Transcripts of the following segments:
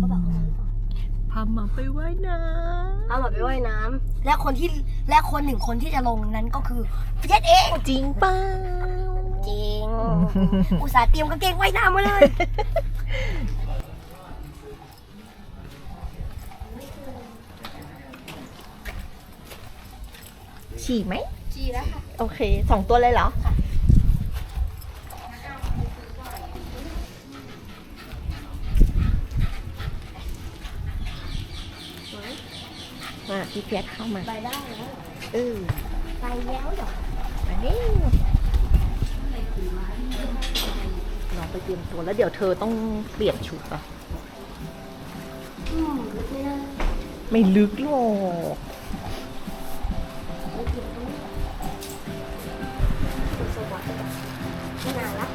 ก็บอกเขาหรือเปล่าพาหมาไปไว่ายน้เอาหมาไปว่ายน้ำและคนที่และคนหนึ่งคนที่จะลงนั้นก็คือพี่เจษเองำจริงเปล่าจริง อุตส่าห์เตรียมกางเกงว่ายน้ำมาเลย ฉี่ไหม จีแล้วค่ะ โอเคสองตัวเลยเหรอ มาพี่เพียรเข้ามาไปได้แล้วเออไปแล้วเหรอมานี่น้องไปเตรียมตัวแล้วเดี๋ยวเธอต้องเปลี่ยนชุดอะไม่น่าไม่ลึกหรอกไม่นี้คุณสวัสดิ์น่ารัก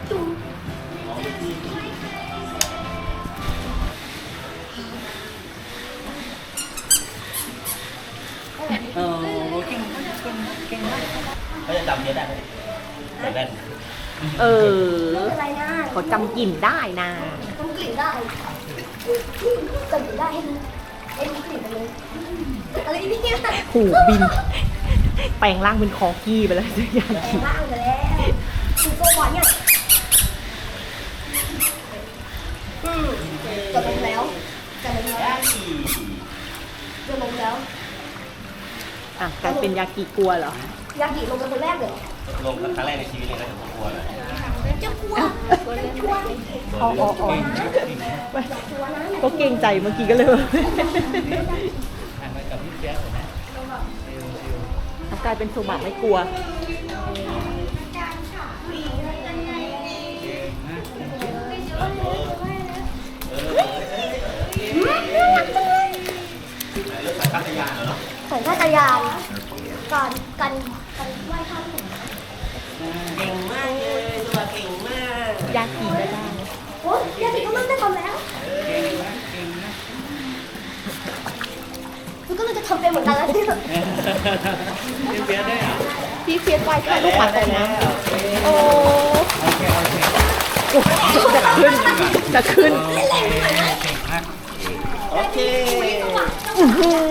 เออไม่เป็นไรนะเขาจำกลิ่นได้นะต้องกลิ่นได้จำกลิ่นได้ให้รู้ให้กลิ่นไปเลยอะไรเนี่ยหูบิน แปลงร่างเป็นคอกี้ไปแล้วยาแปลกิงร่างไปแล้วคุณสวัสดิ์เนี่ยอืมจะลงแล้วจะลงแล้วจะลงแล้วอะกลายเป็นยากิกลัวเหรอ ยากิลงเป็นคนแรกเลยเหรอลงครั้งแรกในชีวิตเลยนะผมกลัวเลย จะกลัวจะกลัวอ๋ออ๋ออ๋อจะกลัวนะก็เกรงใจเมื่อกี้ก็เลยหันไปกับพี่เปียกลายเป็นโซบะไม่กลัวเรื่องสัญชาตญาณเหรอสัญชาตญาณการการการไหว้ข้ามถนนากีก็ได้โอ้ยยากิก็มั่นได้ทำแล้วคือก็เลยจะทำเป็นเหมือนกันแล้วที่พี่เปียได้เหรอพี่เฟียสไว้แค่ลูกหมาตกน้ำโอ้จะขึ้นจะขึ้นโอเคอื้อหือ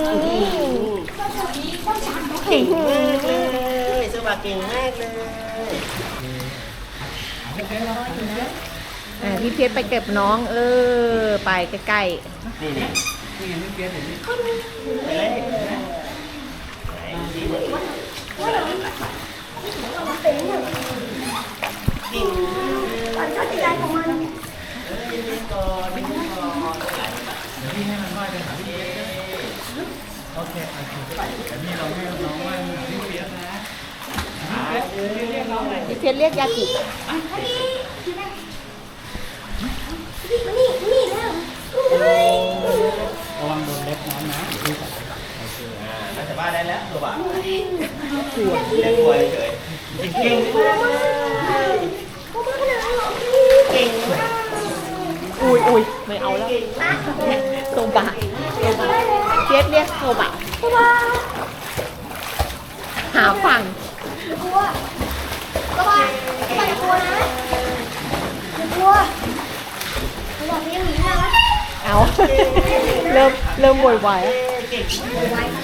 เก่งมากเลยสวัสดีเก่งมากเลย อ่าพี่เพียสไปเก็บน้อง เออ ไปใกล้นี่นี่นี่ไงพี่เปียกเห็นไหมไปเลยเก่งสัญชาตญาณของมันก่อนไม่ก่อนๆพี่เพียสเรียกยากิม บ้าเล่นวยเฉยเก่งมากเลยก็มาขนาดนั้นเหรอเก่งมากอุ้ยอุ้ยไม่เอาแล้วโซบะเพียสเรียกโซบะกลัวหาฝั่งกลัวกลัวกลัวอย่ากลัวนะกลัวบอกเลี้ยงหนีนะเอาเริ่มเริ่มโวยวายเก่งไว้มาแล้วจะพรุ่งนี้หรือเปล่าอะเก่งมากเลยวาย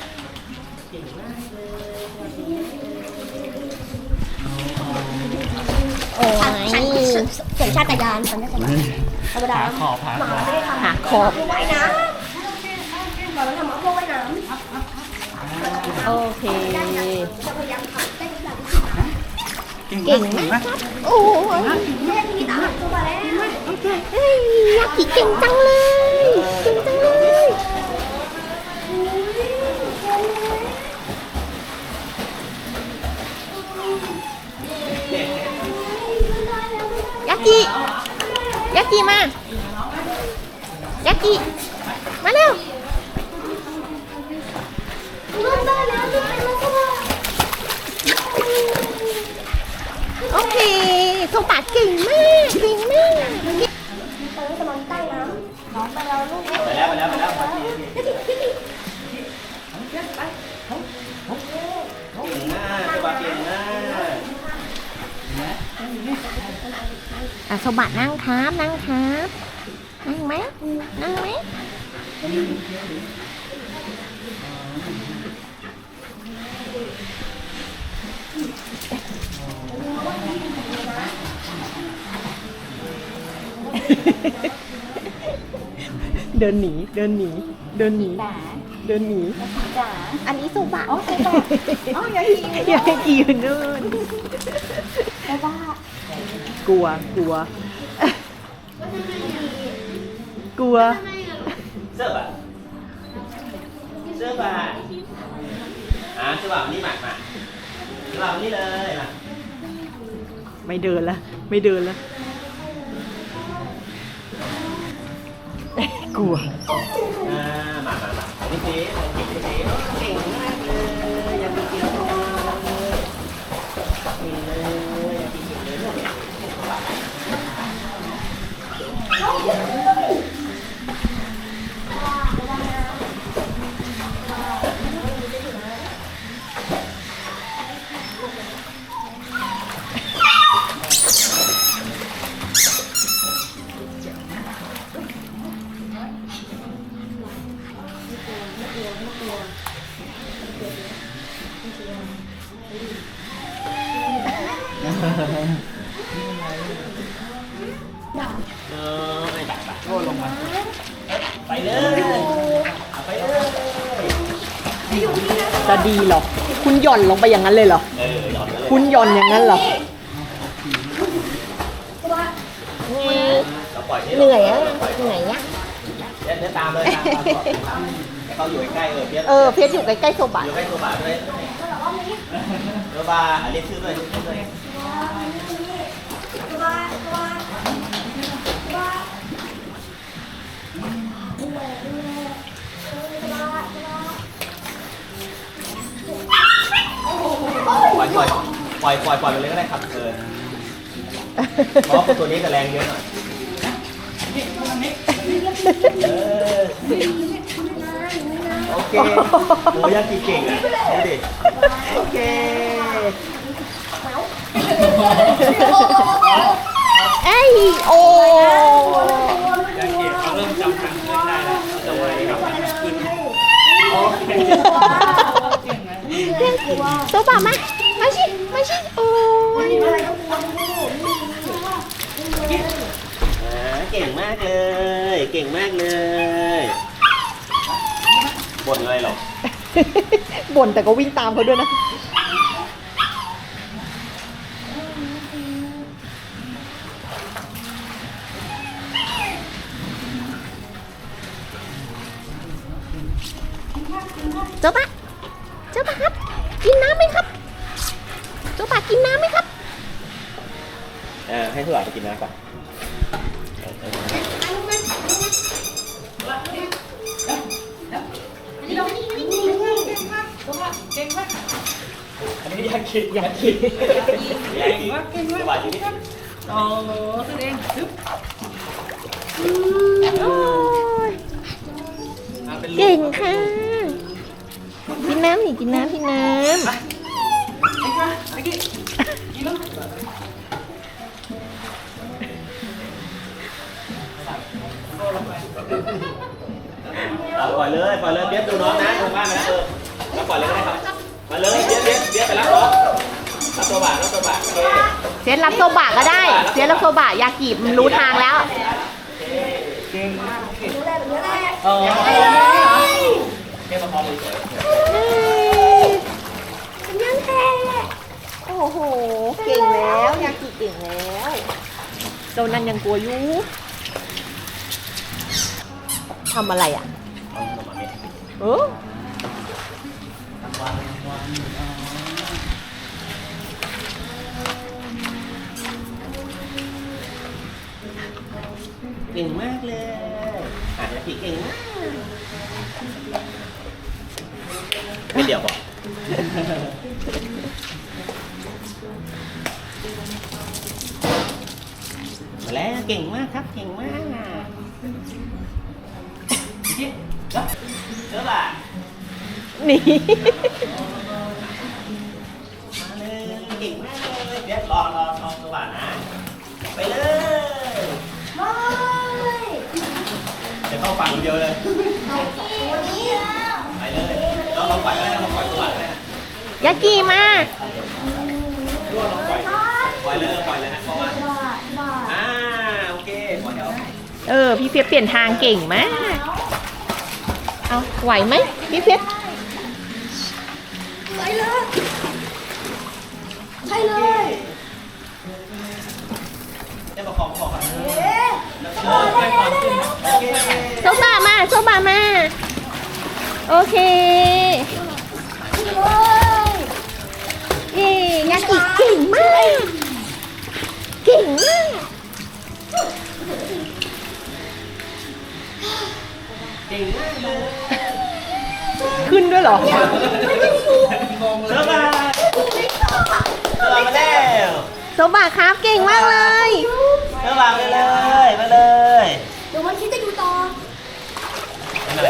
โอ้ยสัญชาตญาณสัญชาตญาณธรรมดาขอผ่าหมาไม่ได้ทำหาขอบว่ายน้ำหมาไม่ทำหมาพวกว่ายน้ำโอเคจะพยายามทำได้ทุกอย่างเก่งมากครับโอ้ยแม่มีตาตัวมาแล้วเฮ้ยยากิเก่งจังเลย กิยากิมายากิมาเร็วนุ่มได้แล้วที่เป็นมัสวะโอเคโซบะเก่งมากเก่งมากตอนนี้กำลังใต้น้ำน้องไปแล้วลูกไปแล้วไปแล้วไปแล้วพอดีเก่งมากตัวบาเก่งมาก อะโซบะนั่งครับนั่งครับนั่งไหมนั่งไหมเดินหนีเดินหนีเดินหนีเดินหนีจ๋าอันนี้โซบะอ๋อโซบะอ๋ออย่าหิวอย่าให้กี่อยู่นู่นโซบะ กลัว กลัว กลัวเสื้อบ่ะเสื้อบ่ะอ่าเสื้อบ่ะนี่มามาเสื้อบ่ะนี่เลยมาไม่เดินละ ไม่เดินละ กลัว อ่ามามามานี่สินี่สิเก่งมากเเออไอ้บักบักโทษลงมา ไปเลยเอาไปเลยจะดีเหรอ คุณหย่อนลงไปอย่างนั้นเลยเหรอ เออหยอดมาเลยคุณหย่อนอย่างนั้นเหรอ เราปล่อยเหนื่อยอะปล่อยเหนื่อยอะเดี๋ยวเดี๋ยวตามเลยตามตามก่อนให้เขาอยู่ใกล้ๆเออเพียรเออ เพชรอยู่ใกล้ๆโซบะอยู่ใกล้ตัวบาด้วยตัวบาอะเรียกชื่อด้วยเรียกชื่อด้วย ปล่อยปล่อยปล่อยปล่อยปล่อยไปเลยก็ได้ครับเออเพราะว่าตัวนี้จะแรงเยอะหน่อยเออโอเคโอ้ยากิเก่งอะดูดิโอเค เอ้ยโอ้ยากิเขาเริ่มจำทางขึ้นได้แล้วเขาจะไวกับทางขึ้นโอเคโซบะมามาชิมาชิโอ้ยอ่าเก่งมากเลย เก่งมากเลยบ่นอะไรหรอ บ่นแต่ก็วิ่งตามเขาด้วยนะ เจ้าปะเจ้าปะครับ กินน้ำไหมครับ เจ้าปะกินน้ำไหมครับ เออให้ทุกคนไปกินน้ำก่อนอันนี้อยากกินอยากกินอยากิสบายดีไหมโอ้ยอะเป็นลูเก่งค่ะกินน้ำนี่กินน้ำกินน้ำ รับโซบะก็ได้เจ๊รับโซบะยากิมันรู้ทางแล้วเออแค่มาพร้อมเลยยังแค่โอ้โห เก่งแล้วยากิเก่งแล้วโดนันยังกลัวอยู่ทำอะไรอะเออ เก่งมากเลยอะเดี๋ยวกิเก่งมากไม่เดี๋ยวบอกมาแล้วเก่งมากครับ เก่งมากจิ๊บเจอป่ะนี่มาเลยเก่งมากเลยเดี๋ยวรอรอรอสว่างนะไปเลย ไม่ จะเข้าฝั่งคนเดียวเลยเอาสองตัวนี้แล้วไปเลยเราลองปล่อยก็ได้เราปล่อยสว่างก็ได้นะยากีมาร่วงลองปล่อยปล่อยเลยปล่อยเลยนะเพราะว่าบ้าบ้าอ่าโอเคปล่อยเดี๋ยวเออ พี่เฟียสเปลี่ยนทางเก่งมาก เอาไหวไหมพี่เฟียสไปเลยใช่เลยจะประคองประคองก่อน เอ๊ะ เออไปก่อนขึ้นโอเค โซบามา โซบามา โอเคเลยเย้ยากิเก่งมาก เก่งมากเก่งมากเลยขึ้นด้วยเหรอเริ่มมาเริ่มมาแล้วโซบาครับเก่งมากเลยเริ่มมาเลยมาเลย เดี๋ยววันคิดจะอยู่ต่อ ไม่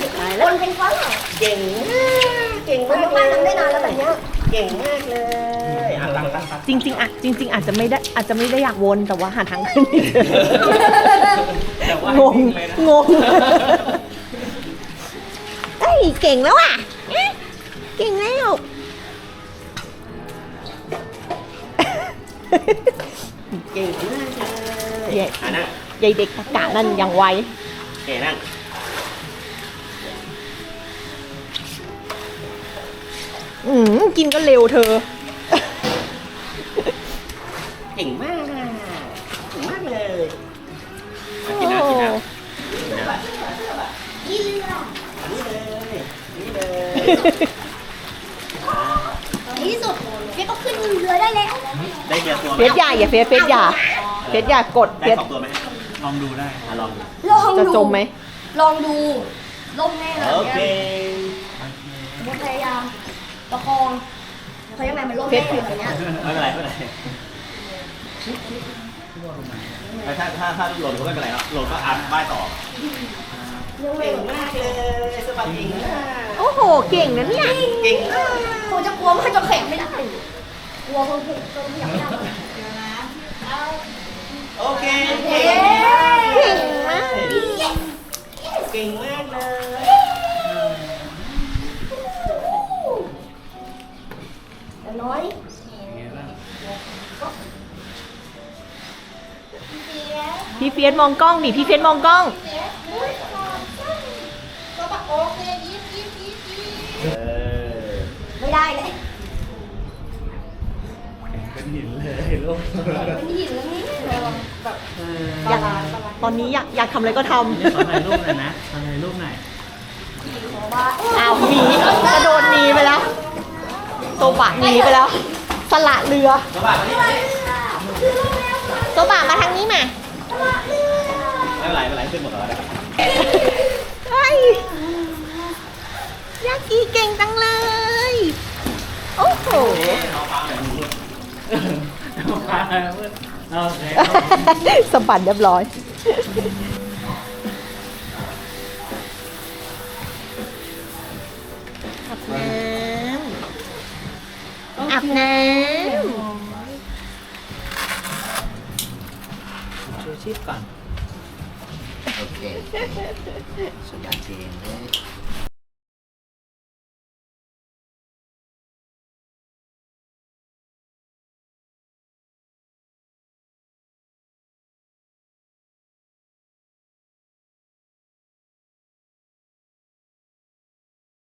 เป็นไร คนเป็นฝรั่งเก่งมากเก่งคนมากมากๆทำได้นานแล้วแบบเนี้ยเก่งมากเลยอะตั้งตั้งตั้งจริง ๆอะจริง ๆ อาจจะไม่ได้อาจจะไม่ได้อยากวนแต่ว่าหาทางขึ้นไม่เจอแต่ว่างงเลยนะงงเอ้ยเก่งแล้วอะเอ๊ะเก่งแล้วเก่งมากเลยเย้อะนั่งยายเด็กตะกะนั่นยังไวโอเคนั่ง อืมกินก็เร็วเธอ เก่งมากเก่งมากเลยอะกินน้ำกินน้ำกินน้ำกินเรืออันนี้เลยอันนี่เลยในที่สุดเจ๊ก็ขึ้นเรือได้แล้วได้เดียวตัวไหมเฟสใหญ่อย่าเฟสเฟสอย่าเฟสอย่ากดเฟได้สสองตัวไหมลองดูได้อะลองดูลองจะดูจมไหมลองดูล่มแน่เลยโอเคเนี่ยพยายาม ประคองเพราะยังไงมันล่มแน่เลยอย่างเงี้ยไม่เป็นไรไม่เป็นไรแต่ถ้าถ้าถ้าหล่นก็ไม่เป็นไรครับหล่นก็อัดบ้ายต่อยังไงเก่งมากเลยสบายเก่งมากโอ้โห เก่งนะเนี่ยเก่งมากคงจะกลัวมันจะแข็งไม่ได้กลัวคนเข็งจนขยับไม่ได้โอเคเย้เก่งมากเก่งมากเลย น้อยพี่เฟียสมองกล้องดิพี่เฟียสมองกล้องเออไม่ได้เลยเป็นหินเลยลูกเป็นหินแล้วนี่แบบอยากตอนนี้อยากอยากทำอะไรก็ทขอถ่ายรูปหน่อยนะขอถ่ายรูปหน่อยขอว่าำอ้าวหนีกระโดดหนีไปแล้ว โซบะหนีไปแล้ว สละเรือสบายมานี่มานี่โซบะมาทางนี้มาไม่เป็นไรไม่เป็นไรขึ้นหมดแล้วนะครับเฮ้ยยากีเก่งจังเลย โอ้โหเอาฟังหน่อยดูเอาพาเพื่อนเอาโอเคสะบัดเรียบร้อย อาบน้ชูชีพก่อน โอเคสบายเก่งเลย